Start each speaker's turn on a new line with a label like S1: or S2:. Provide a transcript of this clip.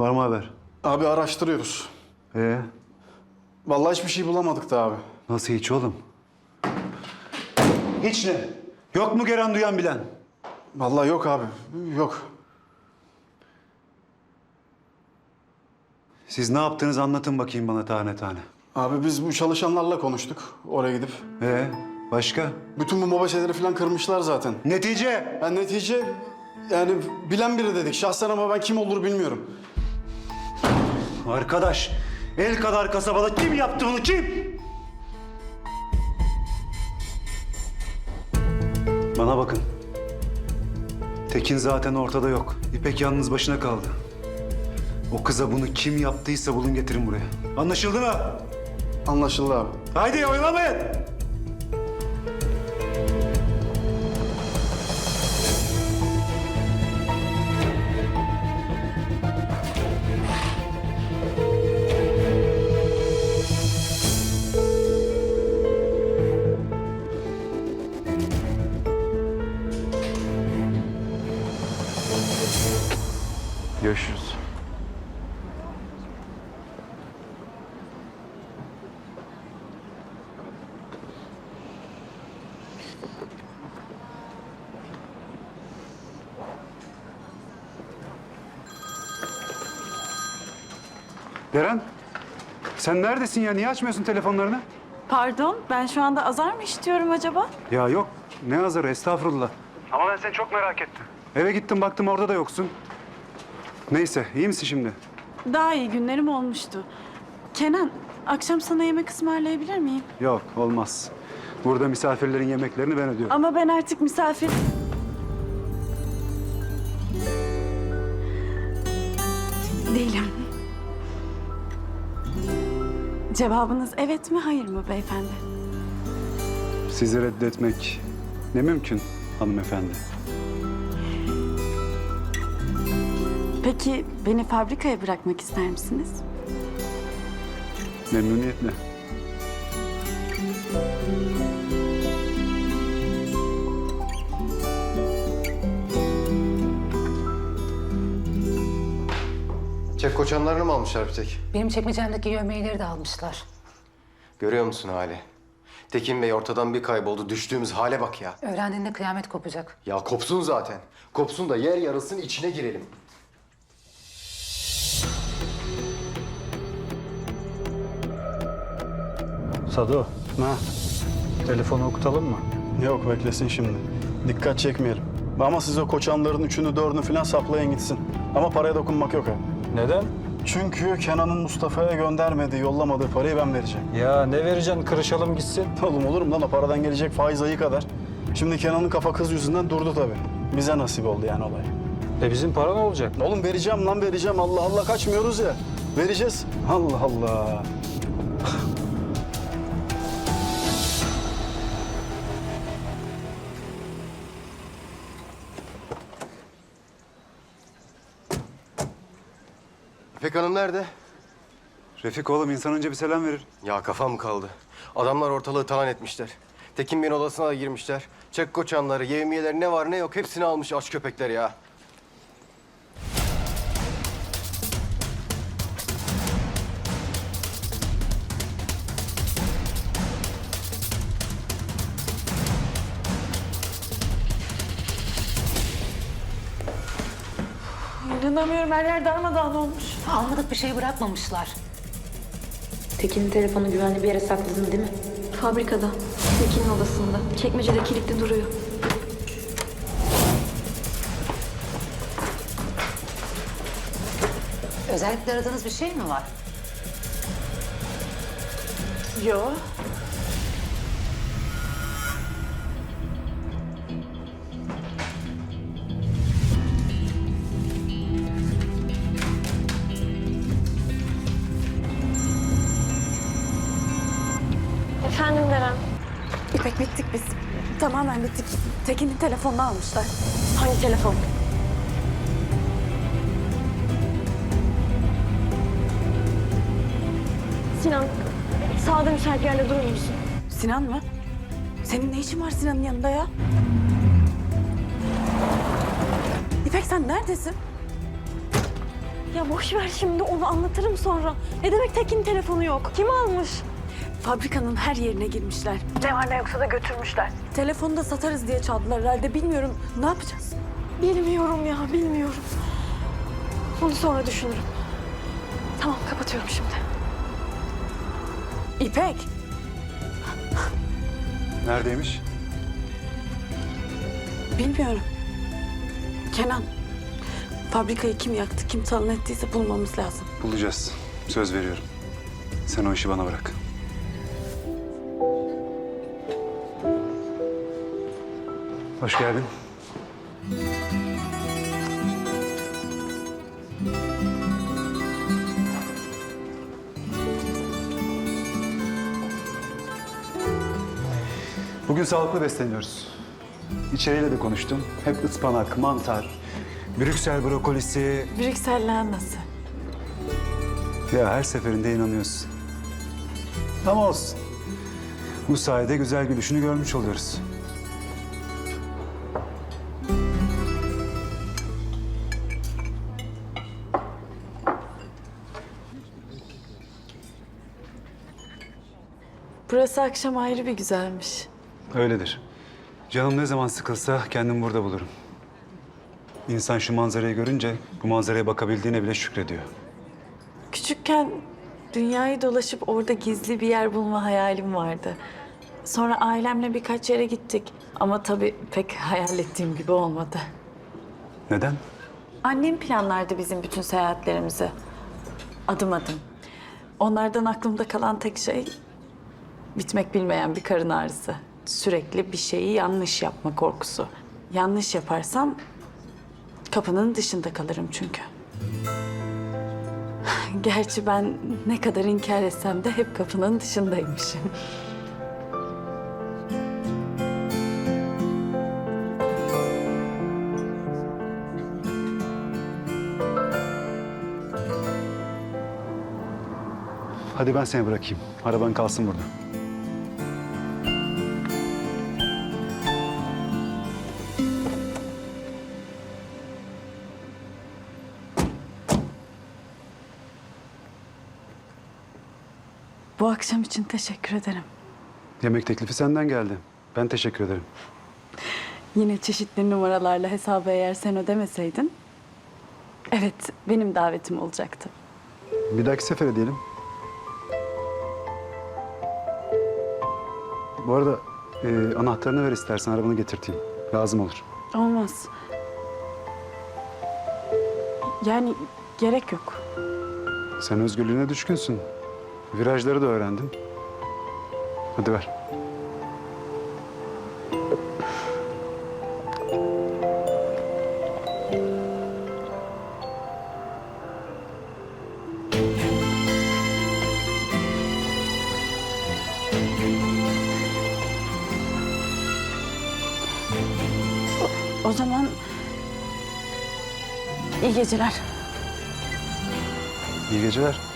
S1: Var mı haber?
S2: Abi araştırıyoruz.
S1: Ee,
S2: Vallahi hiçbir şey bulamadık da abi.
S1: nasıl hiç oğlum? Hiç ne? Yok mu gelen duyan bilen?
S2: Vallahi yok abi. Yok.
S1: Siz ne yaptığınızı anlatın bakayım bana tane tane.
S2: Abi biz bu çalışanlarla konuştuk oraya gidip.
S1: Ee, başka?
S2: Bütün bu mobeseleri falan kırmışlar zaten.
S1: Netice?
S2: Yani netice yani bilen biri dedik. Şahsen ama ben kim olur bilmiyorum.
S1: Arkadaş, el kadar kasabada kim yaptı bunu kim? Bana bakın. Tekin zaten ortada yok. İpek yalnız başına kaldı. O kıza bunu kim yaptıysa bulun getirin buraya. Anlaşıldı mı?
S2: Anlaşıldı abi.
S1: Haydi oynamayın. Görüşürüz. Deren, sen neredesin ya? Niye açmıyorsun telefonlarını?
S3: Pardon, ben şu anda azar mı işitiyorum acaba?
S1: Ya yok, ne hazır estağfurullah. Ama ben seni çok merak ettim. Eve gittim baktım orada da yoksun. Neyse, iyi misin şimdi?
S3: Daha iyi günlerim olmuştu. Kenan, akşam sana yemek ısmarlayabilir miyim?
S1: Yok, olmaz. Burada misafirlerin yemeklerini ben ödüyorum.
S3: Ama ben artık misafir... Değilim. Cevabınız evet mi, hayır mı beyefendi?
S1: Sizi reddetmek ne mümkün hanımefendi.
S3: Peki beni fabrikaya bırakmak ister misiniz?
S1: Memnuniyetle.
S4: Çek koçanlarını mı almışlar bir tek?
S5: Benim çekmecemdeki yövmeyeleri de almışlar.
S4: Görüyor musun hali? Tekin Bey ortadan bir kayboldu. Düştüğümüz hale bak ya.
S5: Öğrendiğinde kıyamet kopacak.
S4: Ya kopsun zaten. Kopsun da yer yarılsın içine girelim.
S6: Sado,
S2: Ha,
S6: telefonu okutalım mı?
S2: yok beklesin şimdi. Dikkat çekmeyelim. Ama siz o koçanların üçünü dördünü falan saplayın gitsin. Ama paraya dokunmak yok ha.
S6: Neden?
S2: Çünkü Kenan'ın Mustafa'ya göndermediği, yollamadığı parayı ben vereceğim.
S6: Ya ne vereceksin kırışalım gitsin.
S2: Oğlum olur mu lan o paradan gelecek faiz ayı kadar. Şimdi Kenan'ın kafa kız yüzünden durdu tabii. Bize nasip oldu yani olay.
S6: E bizim para ne olacak?
S2: Oğlum vereceğim lan vereceğim. Allah Allah kaçmıyoruz ya. Vereceğiz. Allah Allah.
S4: İpek Hanım nerede?
S1: Refik oğlum insan önce bir selam verir.
S4: Ya kafam kaldı. Adamlar ortalığı talan etmişler. Tekin Bey'in odasına da girmişler. Çek koçanları, yevmiyeleri ne var ne yok hepsini almış aç köpekler ya.
S3: İnanamıyorum, her yer darmadağın olmuş.
S5: Almadık bir şey bırakmamışlar.
S7: Tekin'in telefonu güvenli bir yere sakladın değil mi?
S8: Fabrikada. Tekin'in odasında. Çekmecede kilitli duruyor.
S5: Özellikle aradığınız bir şey mi var?
S3: Yo. Bittik biz. Tamamen bittik. Tekin'in telefonunu almışlar.
S8: Hangi telefon? Sinan, sağda müsait yerde durur musun?
S3: Sinan mı? Senin ne işin var Sinan'ın yanında ya? İpek sen neredesin?
S8: Ya boş ver şimdi onu anlatırım sonra. Ne demek Tekin telefonu yok? Kim almış?
S3: Fabrikanın her yerine girmişler.
S8: Ne var ne yoksa da götürmüşler.
S3: Telefonu da satarız diye çaldılar herhalde. Bilmiyorum. Ne yapacağız?
S8: Bilmiyorum ya bilmiyorum. Bunu sonra düşünürüm. Tamam kapatıyorum şimdi.
S3: İpek.
S1: Neredeymiş?
S3: Bilmiyorum. Kenan. Fabrikayı kim yaktı, kim talan ettiyse bulmamız lazım.
S1: Bulacağız. Söz veriyorum. Sen o işi bana bırak. Hoş geldin. Bugün sağlıklı besleniyoruz. İçeriyle de konuştum. Hep ıspanak, mantar, Brüksel brokolisi,
S3: Brüksel lahanası.
S1: ya her seferinde inanıyorsun. Ama olsun. Bu sayede güzel gülüşünü görmüş oluyoruz.
S3: Burası akşam ayrı bir güzelmiş.
S1: Öyledir. Canım ne zaman sıkılsa kendimi burada bulurum. İnsan şu manzarayı görünce bu manzaraya bakabildiğine bile şükrediyor.
S3: Küçükken dünyayı dolaşıp orada gizli bir yer bulma hayalim vardı. Sonra ailemle birkaç yere gittik. Ama tabii pek hayal ettiğim gibi olmadı.
S1: Neden?
S3: Annem planlardı bizim bütün seyahatlerimizi. Adım adım. Onlardan aklımda kalan tek şey bitmek bilmeyen bir karın ağrısı. Sürekli bir şeyi yanlış yapma korkusu. Yanlış yaparsam kapının dışında kalırım çünkü. Gerçi ben ne kadar inkar etsem de hep kapının dışındaymışım.
S1: Hadi ben seni bırakayım. Araban kalsın burada.
S3: Bu akşam için teşekkür ederim.
S1: Yemek teklifi senden geldi. Ben teşekkür ederim.
S3: Yine çeşitli numaralarla hesabı eğer sen ödemeseydin... Evet, benim davetim olacaktı.
S1: Bir dahaki sefere diyelim. Bu arada e, anahtarını ver istersen arabanı getirteyim. Lazım olur.
S3: Olmaz. Yani gerek yok.
S1: Sen özgürlüğüne düşkünsün. Virajları da öğrendin. Hadi ver.
S3: O zaman iyi geceler.
S1: İyi geceler.